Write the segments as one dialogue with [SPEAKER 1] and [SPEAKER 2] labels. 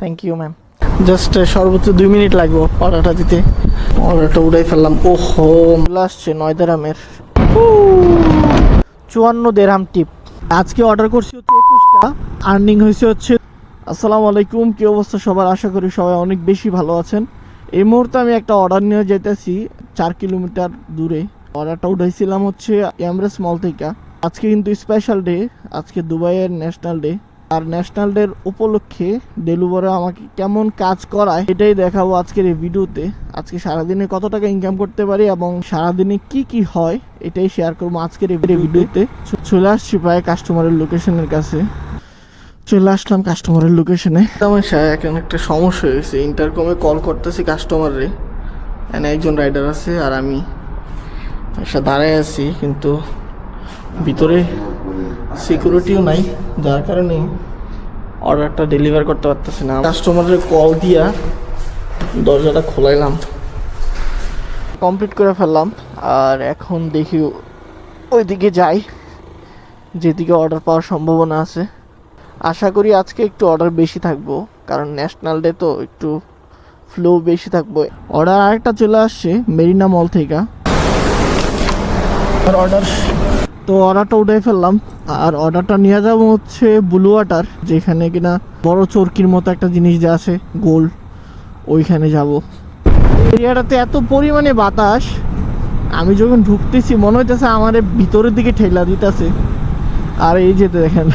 [SPEAKER 1] Thank you ma'am just সর্বোচ্চ দুই minute লাগবে অর্ডারটা দিতে। অর্ডারটা উড়াই ফেললাম। ও হো আসছে নয় দেরামের চুয়ান্ন দেরাম টিপ। আজকে অর্ডার করছি হচ্ছে একুশটা। আর্নিং হয়েছে হচ্ছে আসসালামু আলাইকুম। কি অবস্থা সবার? আশা করি সবাই অনেক বেশি ভালো আছেন। এই মুহূর্তে আমি একটা অর্ডার নিয়ে যেতেছি চার কিলোমিটার দূরে। অর্ডারটা উঠাইছিলাম হচ্ছে এমরেস মল থেকে। আজকে কিন্তু স্পেশাল ডে আজকে দুবাইয়ের ন্যাশনাল ডে আর ন্যাশনাল ডের উপলক্ষে ডেলিভারে আমাকে কেমন কাজ করায়, এটাই দেখাবো আজকের এই ভিডিওতে। আজকে সারাদিনে কত টাকা ইনকাম করতে পারি এবং সারাদিনে কি কি হয়, এটাই শেয়ার করব আজকের এই ভিডিওতে। চলে আসছি প্রায় কাস্টমারের লোকেশনের কাছে। চলে আসলাম কাস্টমারের লোকেশনে আমার সা- এখন একটা সমস্যা হয়েছে ইন্টারকমে কল করতেছি কাস্টমারে এখানে একজন রাইডার আছে আর আমি দাঁড়ায় আছি, কিন্তু ভিতরে সিকিউরিটিও নাই, যার কারণে অর্ডারটা ডেলিভার করতে পারতেছি না। কাস্টমারের কল দিয়া দরজাটা খোলাইলাম। কমপ্লিট করে ফেললাম, আর এখন দেখি ওইদিকে যাই, যেদিকে অর্ডার পাওয়ার সম্ভাবনা আছে। আশা করি আজকে একটু অর্ডার বেশি থাকব, কারণ ন্যাশনাল ডে তো একটু ফ্লো বেশি থাকব। অর্ডার আরেকটা চলে আসছে মেরিনা মল থেকে। অর্ডার তো অর্ডারটা উঠে ফেললাম। আর অর্ডারটা নিয়ে যাব হচ্ছে ব্লু ওয়াটার যেখানে কিনা বড় চরকির মতো একটা জিনিস যে আছে, গোল, ওইখানে যাব। এরিয়াটাতে এত পরিমাণে বাতাস, আমি যখন ঢুকতেছি, মনে হইতেছে আমার ভিতরের দিকে ঠেলা দিতেছে। আর এই যেতে দেখেন,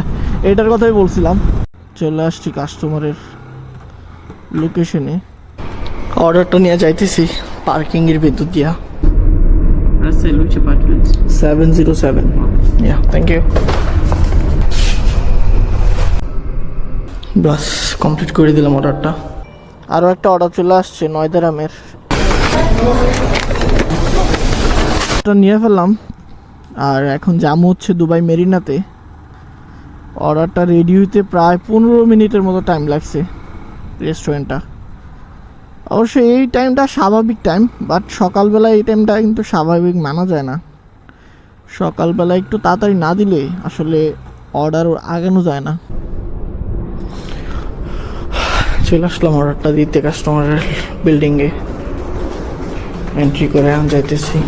[SPEAKER 1] এটার কথাই বলছিলাম। চলে আসছি কাস্টমারের লোকেশনে অর্ডারটা নিয়ে যাইতেছি পার্কিংয়ের ভিতর দিয়া।
[SPEAKER 2] Russell, which
[SPEAKER 1] zero seven yeah thank you বাস কমপ্লিট করে দিলাম অর্ডারটা আরও একটা অর্ডার চলে আসছে নয়দারামের। নিয়ে ফেললাম। আর এখন জামু হচ্ছে দুবাই মেরিনাতে। অর্ডারটা রেডি হইতে প্রায় পনেরো মিনিটের মতো টাইম লাগছে রেস্টুরেন্টটা অবশ্যই এই টাইমটা স্বাভাবিক টাইম বাট সকালবেলা এই টাইমটা কিন্তু স্বাভাবিক মানা যায় না। সকালবেলা একটু তাড়াতাড়ি না দিলে আসলে অর্ডার আগানো যায় না। চলে আসলাম অর্ডারটা দিতে কাস্টমারের বিল্ডিংয়ে এন্ট্রি করে আমি যাইতেছি।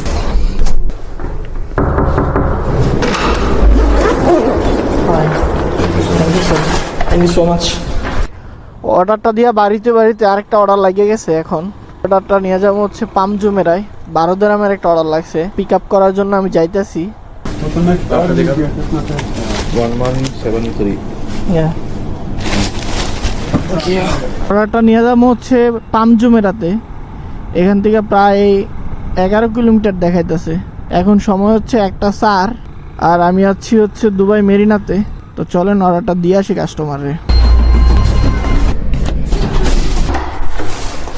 [SPEAKER 1] থ্যাংক ইউ সো মাচ অর্ডারটা দিয়া বাড়িতে বাড়িতে আরেকটা অর্ডার লাগিয়ে গেছে এখন। অর্ডারটা নিয়ে যাব হচ্ছে পামজুমেরায়। বারো দেরামের একটা অর্ডার লাগছে। পিক আপ করার জন্য আমি যাইতেছি. অর্ডারটা নিয়ে যাব হচ্ছে পামজুমেরাতে। এখান থেকে প্রায় এগারো কিলোমিটার দেখাইতেছে। এখন সময় হচ্ছে একটা চার। আর আমি আছি হচ্ছে দুবাই মেরিনাতে। তো চলেন অর্ডারটা দিয়ে আসি কাস্টমারে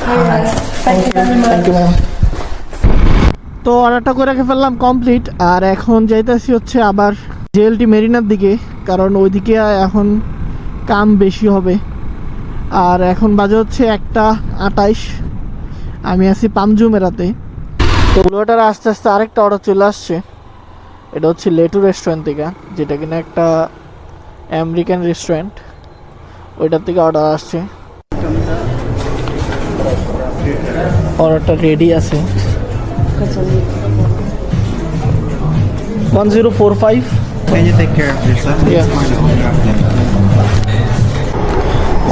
[SPEAKER 1] থ্যাংক ইউ ম্যাম তো অর্ডারটা করে রেখে ফেললাম কমপ্লিট আর এখন যাইতেছি হচ্ছে আবার জেএলটি মেরিনার দিকে, কারণ ওইদিকে এখন কাম বেশি হবে। আর এখন বাজে হচ্ছে একটা আটাইশ আমি আছি পামজু মেরাতে তো ওটার আস্তে আস্তে আরেকটা অর্ডার চলে আসছে। এটা হচ্ছে লেটু রেস্টুরেন্ট থেকে, যেটা কিনা একটা আমেরিকান রেস্টুরেন্ট ওইটার থেকে অর্ডার আসছে। অর্ডারটা রেডি আছে। One zero four five.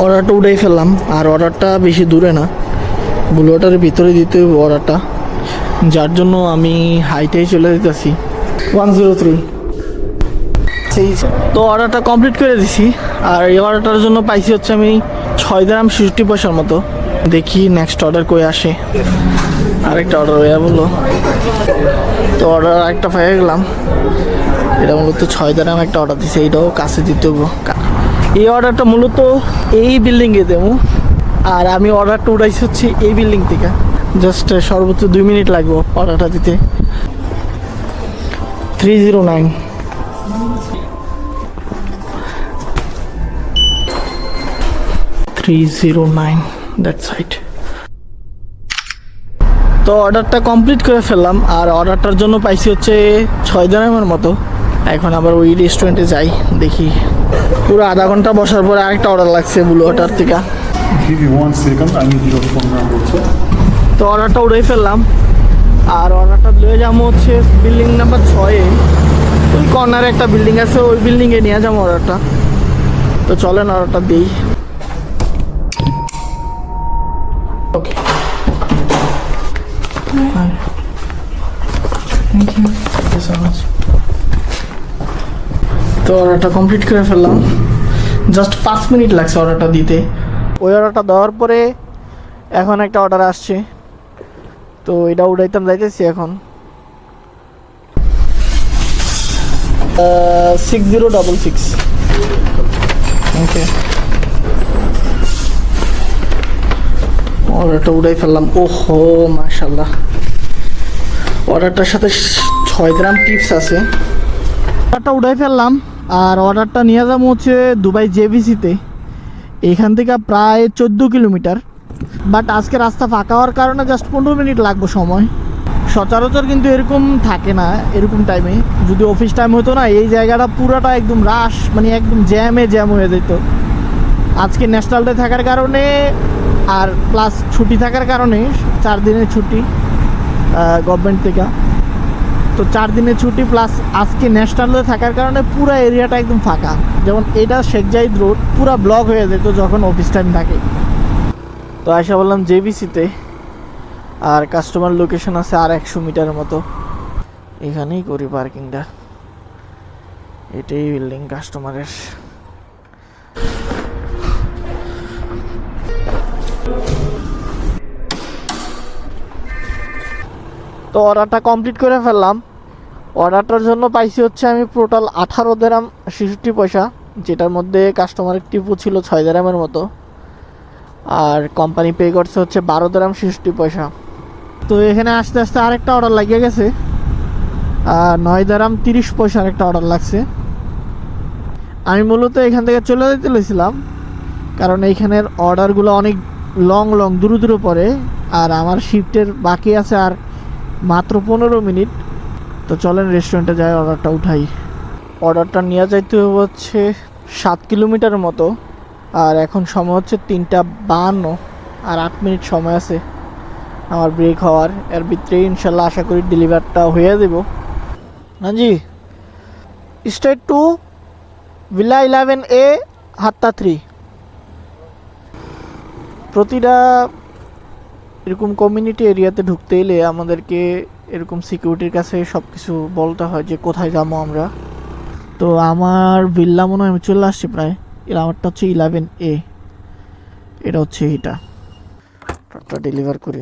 [SPEAKER 1] অর্ডারটা উঠেই ফেললাম। আর অর্ডারটা বেশি দূরে না। বুলোটারের ভিতরে দিতে অর্ডারটা যার জন্য আমি হাইটাই চলে যেতেছি। ওয়ান জিরো থ্রি সেই তো অর্ডারটা কমপ্লিট করে দিছি। আর এই অর্ডারটার জন্য পাইছি হচ্ছে আমি ছয় গ্রাম ষষ্টি পয়সার মতো। দেখি নেক্সট অর্ডার কই আসে। আরেকটা অর্ডার হয়ে বলল। তো অর্ডার আরেকটা পেয়ে গেলাম। এটা মূলত ছয় দাম একটা অর্ডার দিছে, এইটাও কাছে দিতে হব। এই অর্ডারটা মূলত এই বিল্ডিংয়ে দেবো। আর আমি অর্ডারটা উঠাইছি হচ্ছে এই বিল্ডিং থেকে। জাস্ট সর্বোচ্চ দুই মিনিট লাগবে অর্ডারটা দিতে। Three zero nine three zero nine that side তো অর্ডারটা কমপ্লিট করে ফেললাম আর অর্ডারটার জন্য পাইছি হচ্ছে ছয় দিনের মতো। এখন আবার ওই রেস্টুরেন্টে যাই দেখি। পুরো আধা ঘণ্টা বসার পরে আরেকটা অর্ডার লাগছে ব্লু ওয়াটার থেকে. তো অর্ডারটা উড়াই ফেললাম আর অর্ডারটা লয়ে যাব হচ্ছে বিল্ডিং নাম্বার ছয়ে ওই কর্নারে একটা বিল্ডিং আছে ওই বিল্ডিংয়ে নিয়ে যাব অর্ডারটা তো চলেন অর্ডারটা দিই। ওকে তো অর্ডারটা কমপ্লিট করে ফেললাম। জাস্ট পাঁচ মিনিট লাগছে অর্ডারটা দিতে। ওই অর্ডারটা দেওয়ার পরে এখন একটা অর্ডার আসছে। তো এটা উড়াইতাম যাইতেছি এখন। Six zero double six okay অর্ডারটা উড়াই ফেললাম। ওহো মাশাল্লাহ অর্ডারটার সাথে ছয় গ্রাম টিপস আছে। অর্ডারটা উড়াই ফেললাম, আর অর্ডারটা নিয়ে যাব হচ্ছে দুবাই জেবিসিতে। এখান থেকে প্রায় চোদ্দ কিলোমিটার। বাট আজকে রাস্তা ফাঁকা হওয়ার কারণে জাস্ট পনেরো মিনিট লাগবে সময়। সচরাচর কিন্তু এরকম থাকে না, এরকম টাইমে যদি অফিস টাইম হতো না, এই জায়গাটা পুরোটা একদম রাশ মানে একদম জ্যামে জ্যাম হয়ে যেত। আজকে ন্যাশনাল ডে থাকার কারণে আর প্লাস ছুটি থাকার কারণে চার দিনের ছুটি গভর্নমেন্ট থেকে। তো চার দিনের ছুটি প্লাস আজকে ন্যাশনাল থাকার কারণে পুরো এরিয়াটা একদম ফাঁকা। যেমন এটা শেখ জাহিদ রোড পুরো ব্লক হয়ে যেত যখন অফিস টাইম থাকে। তো আশা বললাম জেবিসিতে আর কাস্টমার লোকেশন আছে আর একশো মিটার মতো। এখানেই করি পার্কিংটা এটাই বিল্ডিং কাস্টমারের তো অর্ডারটা কমপ্লিট করে ফেললাম। অর্ডারটার জন্য পাইছি হচ্ছে আমি টোটাল আঠারো দেরাম ছেষট্টি পয়সা, যেটার মধ্যে কাস্টমার টিপু ছিল ছয় দেরামের মতো। আর কোম্পানি পে করছে হচ্ছে বারো দেরাম ছেষট্টি পয়সা। তো এখানে আস্তে আস্তে আরেকটা অর্ডার লাগিয়ে গেছে। আর নয় দেরাম তিরিশ পয়সার একটা অর্ডার লাগছে। আমি মূলত এখান থেকে চলে যেতে লেছিলাম, কারণ এইখানের অর্ডারগুলো অনেক লং লং দূরে দূরে পড়ে আর আমার শিফটের বাকি আছে আর মাত্র পনেরো মিনিট। তো চলেন রেস্টুরেন্টে যাই অর্ডারটা উঠাই। অর্ডারটা নিয়ে যাইতে হচ্ছে সাত কিলোমিটারের মতো। আর এখন সময় হচ্ছে তিনটা বান্ন আর আট মিনিট সময় আছে আমার ব্রেক হওয়ার। এর ভিতরে ইনশাল্লাহ আশা করি ডেলিভারটা হয়ে দেব হ্যাঁ জি state two villa eleven A Hatta three প্রতিটা এরকম কমিউনিটি এরিয়াতে ঢুকতে এলে আমাদেরকে এরকম সিকিউরিটির কাছে সব কিছু বলতে হয় যে কোথায় যাব আমরা। তো আমার ভিল্লা মনে হয় আমি চলে আসছি প্রায়। এর আমারটা হচ্ছে ইলেভেন এ এটা হচ্ছে এটা ডেলিভার করি।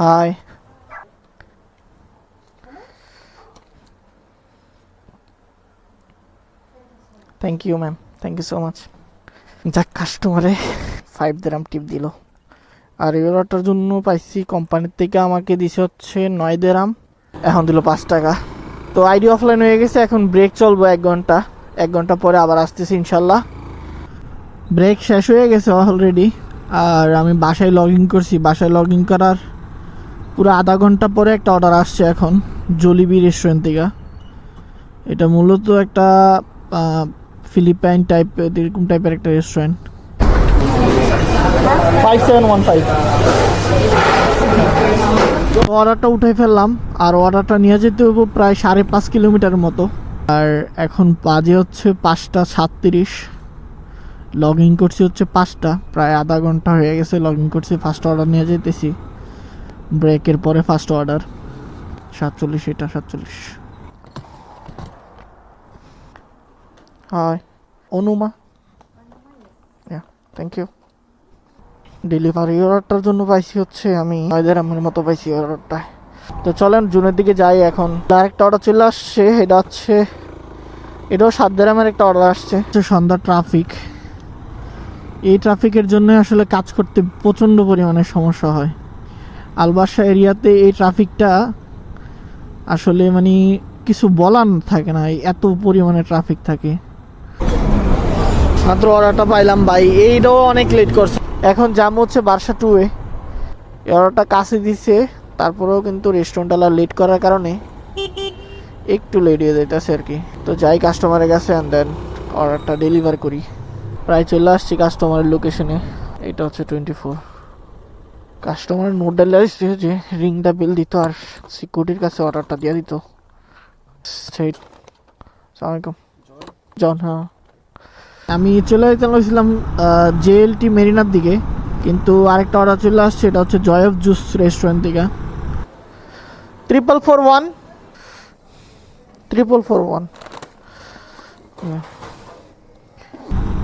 [SPEAKER 1] Hi thank you ma'am thank you so much যাক কাস্টমারে ফাইভ দেরাম টিপ দিল। আর এই অর্ডারটার জন্য পাইছি কোম্পানির থেকে আমাকে দিছে হচ্ছে নয় দেরাম এখন দিল পাঁচ টাকা। তো আইডি অফলাইন হয়ে গেছে, এখন ব্রেক চলবো এক ঘণ্টা। এক ঘণ্টা পরে আবার আসতেছি ইনশাল্লাহ। ব্রেক শেষ হয়ে গেছে অলরেডি আর আমি বাসায় লগ ইন করছি। বাসায় লগ ইন করার পুরো আধা ঘণ্টা পরে একটা অর্ডার আসছে এখন জলিবি রেস্টুরেন্ট থেকে। এটা মূলত একটা ফিলিপাইন টাইপ এরকম টাইপের একটা restaurant five seven one five অর্ডারটা উঠে ফেললাম আর অর্ডারটা নিয়ে যেতে হবে প্রায় সাড়ে পাঁচ কিলোমিটার মতো। আর এখন বাজে হচ্ছে পাঁচটা সাতত্রিশ। লগ ইন করছি হচ্ছে পাঁচটা প্রায় আধা ঘণ্টা হয়ে গেছে লগ ইন করছি ফার্স্ট অর্ডার নিয়ে যেতেছি। ব্রেকের পরে ফার্স্ট অর্ডার সাতচল্লিশ এটা সাতচল্লিশ। হাই অনুমা থ্যাংক ইউ ডেলিভারি অর্ডারটার জন্য পাইছি হচ্ছে আমি নয়দের আমার মতো পাইছি অর্ডারটা তো চলেন, জুনের দিকে যাই এখন। আরেকটা অর্ডার চলে আসছে, এটা হচ্ছে, এটাও সাত দেরামের একটা অর্ডার আসছে। সন্ধ্যা ট্রাফিক এই ট্রাফিকের জন্য আসলে কাজ করতে প্রচণ্ড পরিমাণে সমস্যা হয়। আলবাসা এরিয়াতে এই ট্রাফিকটা আসলে মানে কিছু বলার থাকে না এত পরিমাণে ট্রাফিক থাকে। মাত্র অর্ডারটা পাইলাম, ভাই। এইটাও অনেক লেট করছে। এখন জাম হচ্ছে বার্সা টু এ। অর্ডারটা কাছে দিচ্ছে তারপরেও কিন্তু রেস্টুরেন্টওয়ালা লেট করার কারণে একটু লেট হয়ে যাইতেছে আর কি। তো যাই কাস্টমারের কাছে অ্যান্ড দেন অর্ডারটা ডেলিভার করি। প্রায় চলে আসছি কাস্টমারের লোকেশনে এটা হচ্ছে টোয়েন্টি ফোর কাস্টমার নোট ডালে আসছে যে রিংটা বিল দিত আর সিকিউরিটির কাছে অর্ডারটা দিয়ে দিত। সেই সালামালাইকুম। জন হ্যাঁ। আমি চলে যেতে বলছিলাম জেএলটি মেরিনার দিকে, কিন্তু আরেকটা অর্ডার চলে আসছে, এটা হচ্ছে জয় অফ জুস রেস্টুরেন্ট থেকে। Triple four one triple four one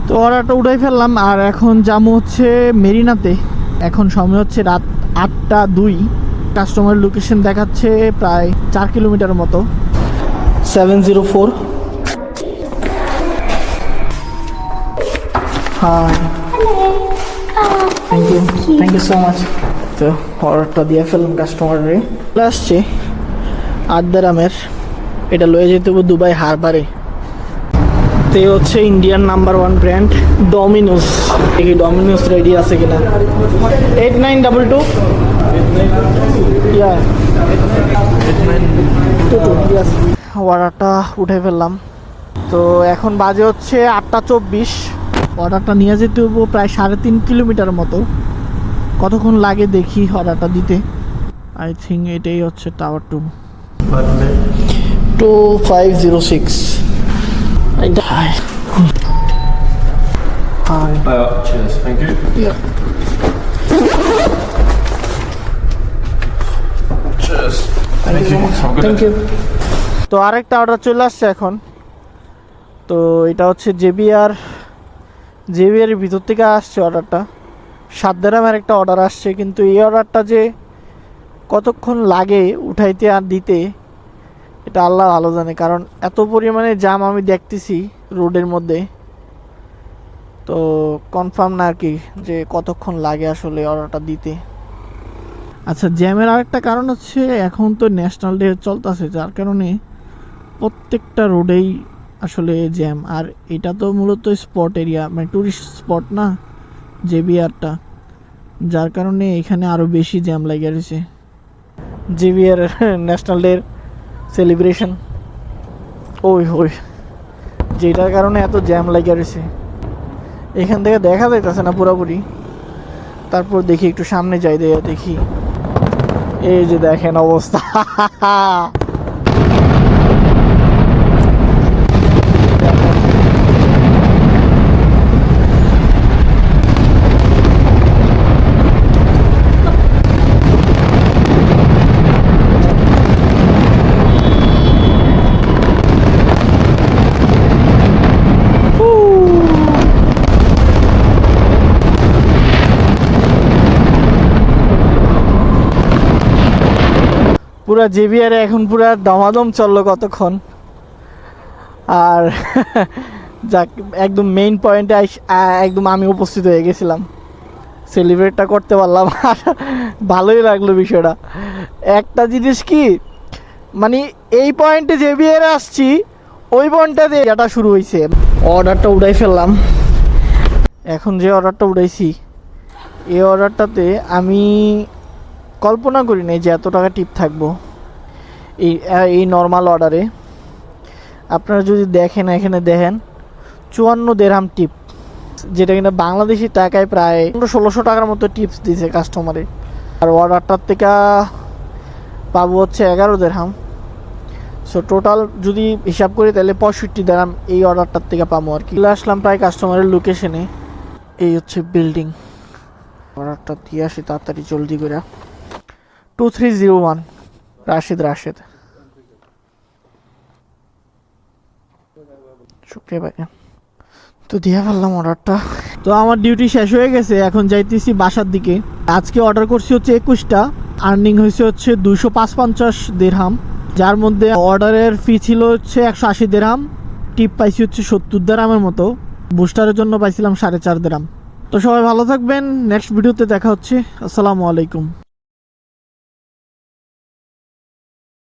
[SPEAKER 1] তো অর্ডারটা উঠাই ফেললাম, আর এখন যাব হচ্ছে মেরিনাতে এখন সময় হচ্ছে রাত আটটা দুই। কাস্টমার লোকেশন দেখাচ্ছে প্রায় চার কিলোমিটার মতো। Seven zero four hi thank you thank you so much তো অর্ডারটা দিয়ে ফেললাম কাস্টমারে চলে আসছে আদারামের এটা লয়ে যেতে হবে দুবাই হারবারে। তে হচ্ছে Indian number one brand Domino's. দেখি ডমিনোস রেডি আছে কিনা? Eight nine double two. Yeah অর্ডারটা উঠে ফেললাম। তো এখন বাজে হচ্ছে আটটা চব্বিশ। অর্ডারটা নিয়ে যেতে হব প্রায় সাড়ে তিন কিলোমিটার মতো। কতক্ষণ লাগে দেখি অর্ডারটা দিতে। আই থিঙ্ক এটাই হচ্ছে tower two two five zero six
[SPEAKER 3] cheers, thank you. Cheers.
[SPEAKER 1] তো আরেকটা অর্ডার চলে আসছে এখন। তো এটা হচ্ছে জেবিআর জেবিআর ভিতর থেকে আসছে অর্ডারটা। সাত দেরামের একটা অর্ডার আসছে, কিন্তু এই অর্ডারটা যে কতক্ষণ লাগে উঠাইতে আর দিতে, এটা আল্লাহ ভালো জানে। কারণ এত পরিমাণে জাম আমি দেখতেছি রোডের মধ্যে। তো কনফার্ম না আর কি যে কতক্ষণ লাগে আসলে অর্ডারটা দিতে। আচ্ছা জ্যামের আরেকটা কারণ হচ্ছে এখন তো ন্যাশনাল ডে চলতেছে, যার কারণে প্রত্যেকটা রোডেই আসলে জ্যাম আর এটা তো মূলত স্পট এরিয়া মানে ট্যুরিস্ট স্পট না জেবিআরটা যার কারণে এখানে আরও বেশি জ্যাম লাগে রয়েছে। জেবিআর ন্যাশনাল ডের সেলিব্রেশন ওই ওই। যেটার কারণে এত জ্যাম লাগে রয়েছে। এখান থেকে দেখা যাইতেছে না পুরোপুরি। তারপর দেখি একটু সামনে যাই দেখি। এই যে দেখেন অবস্থা। পুরা জেবিআর এখন পুরা দমাদম চলল কতক্ষণ। আর যাক, একদম মেইন পয়েন্টে একদম আমি উপস্থিত হয়ে গেছিলাম। সেলিব্রেটটা করতে পারলাম। আর ভালোই লাগল বিষয়টা। একটা জিনিস কি মানে এই পয়েন্টে জেবিআর আসছি, ওই পয়েন্টটাতে এটা শুরু হয়েছে অর্ডারটা উড়াই ফেললাম। এখন যে অর্ডারটা উড়াইছি, এই অর্ডারটাতে আমি কল্পনা করি নাই যে এত টাকা টিপ থাকব। এই এই নর্মাল অর্ডারে আপনারা যদি দেখেন, এখানে দেখেন, চুয়ান্ন দেড়হাম টিপ, যেটা কিনা বাংলাদেশি টাকায় প্রায় পনেরো ষোলোশো টাকার মতো টিপস দিয়েছে কাস্টমারে আর অর্ডারটার থেকে পাবো হচ্ছে এগারো দেড়হাম। সো টোটাল যদি হিসাব করি, তাহলে পঁয়ষট্টি দেড়হাম এই অর্ডারটার থেকে পাবো আর কি। আসলাম প্রায় কাস্টমারের লোকেশনে এই হচ্ছে বিল্ডিং অর্ডারটা দিয়ে আসি তাড়াতাড়ি, জলদি করে। Two three zero one Rashed Rashed শুক্রিয়া ভাই তো দিয়ে ফেললাম অর্ডারটা তো আমার ডিউটি শেষ হয়ে গেছে, এখন যাইতেছি বাসার দিকে। আজকে অর্ডার করছি হচ্ছে একুশটা আর্নিং হয়েছে হচ্ছে দুশো পাঁচ পঞ্চাশ দেড়হাম যার মধ্যে অর্ডারের ফি ছিল হচ্ছে একশো আশি দেড়হাম টিপ পাইছি হচ্ছে সত্তর দেড়হামের মতো। বুস্টারের জন্য পাইছিলাম সাড়ে চার দেড়হাম তো সবাই ভালো থাকবেন নেক্সট ভিডিওতে দেখা হচ্ছে। আসসালামু আলাইকুম।